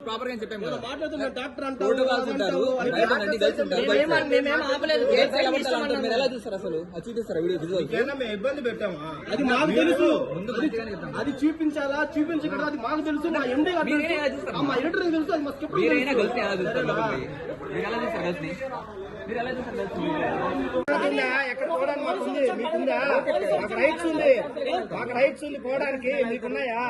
ప్రాపర్గా ఎలా చూస్తారు అసలు అది చూపిస్తారా వీడియో ఇబ్బంది అది మాకు తెలుసు అది చూపించాలా చూపించకూడదు అది మాకు తెలుసు మా ఎండి మా ఎడిటర్ తెలుసు. అది మా స్కిప్ మీరైనా గర్ల్స్ ఎలా చూస్తారు? మీరు ఎలా చూస్తారు ని మీరు ఎలా చూస్తారు పోవడానికి మాకు ఉంది మీకుందా? మాకు రైట్స్ ఉంది. మాకు రైట్స్ ఉంది పోవడానికి. మీకున్నాయా?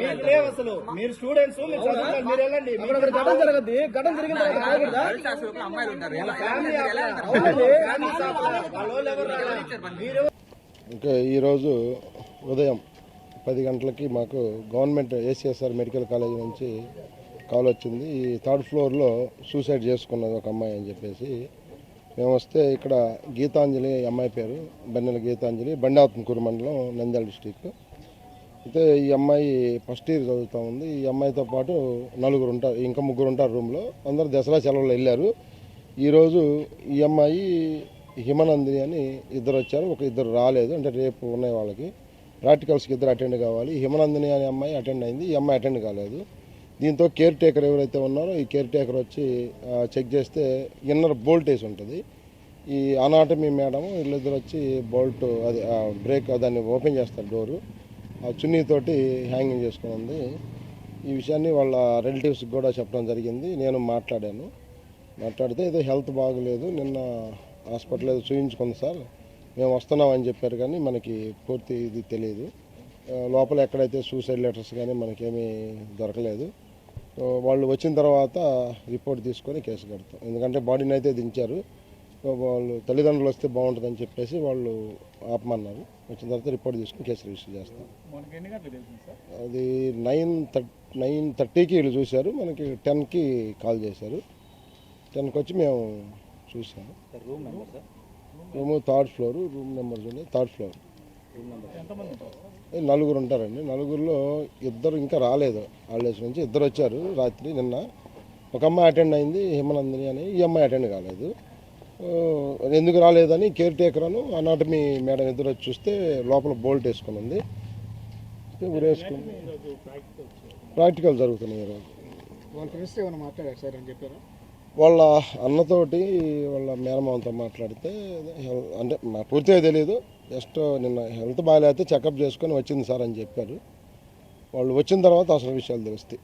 మీకు లేవు అసలు. మీరు స్టూడెంట్స్ మీరు మీరు వెళ్ళండి. అక్కడ ఘటన జరగద్ది. ఘటన జరిగిన తర్వాత అమ్మాయిలు ఉంటారు. ఇంకా ఈరోజు ఉదయం పది గంటలకి మాకు గవర్నమెంట్ ఏసీఎస్ఆర్ మెడికల్ కాలేజ్ నుంచి కాల్ వచ్చింది. ఈ థర్డ్ ఫ్లోర్లో సూసైడ్ చేసుకున్నది ఒక అమ్మాయి అని చెప్పేసి. మేము వస్తే ఇక్కడ గీతాంజలి అమ్మాయి పేరు. బన్నెల గీతాంజలి బండాత్మకూరు మండలం నంద్యాల డిస్టిక్ అయితే ఈ అమ్మాయి ఫస్ట్ ఇయర్ చదువుతూ ఉంది. ఈ అమ్మాయితో పాటు నలుగురు ఉంటారు ఇంకా ముగ్గురు ఉంటారు రూమ్లో. అందరు దసరా సెలవులు వెళ్ళారు. ఈరోజు ఈ అమ్మాయి హిమనందిని అని ఇద్దరు వచ్చారు. ఒక ఇద్దరు రాలేదు. అంటే రేపు ఉన్నాయి వాళ్ళకి. ప్రాక్టికల్స్కి ఇద్దరు అటెండ్ కావాలి. హిమనందిని అనే అమ్మాయి అటెండ్ అయింది. ఈ అమ్మాయి అటెండ్ కాలేదు. దీంతో కేర్ టేకర్ ఎవరైతే ఉన్నారో ఈ కేర్ టేకర్ వచ్చి చెక్ చేస్తే ఇన్నర్ బోల్ట్ వేసి ఉంటుంది. ఈ అనాటమీ మేడం వీళ్ళిద్దరు వచ్చి బోల్ట్ అది బ్రేక్ దాన్ని ఓపెన్ చేస్తారు డోరు. ఆ చున్నీతోటి హ్యాంగింగ్ చేసుకుని ఉంది. ఈ విషయాన్ని వాళ్ళ రిలేటివ్స్కి కూడా చెప్పడం జరిగింది. నేను మాట్లాడాను. మాట్లాడితే ఏదో హెల్త్ బాగలేదు. నిన్న హాస్పిటల్ ఏదో చూయించుకుంది సార్. మేము వస్తున్నామని చెప్పారు కానీ మనకి పూర్తి ఇది తెలియదు లోపల ఎక్కడైతే సూసైడ్ లెటర్స్ కానీ మనకేమీ దొరకలేదు. వాళ్ళు వచ్చిన తర్వాత రిపోర్ట్ తీసుకొని కేసు కడతాం. ఎందుకంటే బాడీని అయితే దించారు. సో వాళ్ళు తల్లిదండ్రులు వస్తే బాగుంటుందని చెప్పేసి వాళ్ళు ఆపమన్నారు. వచ్చిన తర్వాత రిపోర్ట్ తీసుకుని కేసు రిజిస్టర్ చేస్తాం. అది నైన్ థర్టీ నైన్ థర్టీకి వీళ్ళు చూశారు. మనకి టెన్కి కాల్ చేశారు. టెన్కి వచ్చి మేము చూసాము room third floor room number third floor. నలుగురు ఉంటారండి. నలుగురిలో ఇద్దరు ఇంకా రాలేదు. హాలిడేస్ నుంచి ఇద్దరు వచ్చారు రాత్రి నిన్న. ఒక అమ్మాయి అటెండ్ అయింది హిమనందిని అని. ఈ అమ్మాయి అటెండ్ కాలేదు. ఎందుకు రాలేదని care taker Anu anatomy madam ఇద్దరు వచ్చి చూస్తే లోపల బోల్ట్ వేసుకుని ఉంది. ఊరేసుకుని ప్రాక్టికల్ జరుగుతున్నాయి ఈరోజు వాళ్ళ ఫ్రెండ్స్ ఏమైనా మాట్లాడారు సార్ అని చెప్పారు? వాళ్ళ అన్నతోటి వాళ్ళ మేనమామతో మాట్లాడితే అంటే నాకు పూర్తిగా తెలియదు జస్ట్ నిన్న హెల్త్ బాగాలేకపోతే చెకప్ చేసుకొని వచ్చింది సార్ అని చెప్పారు. వాళ్ళు వచ్చిన తర్వాత అసలు విషయాలు తెలుస్తాయి.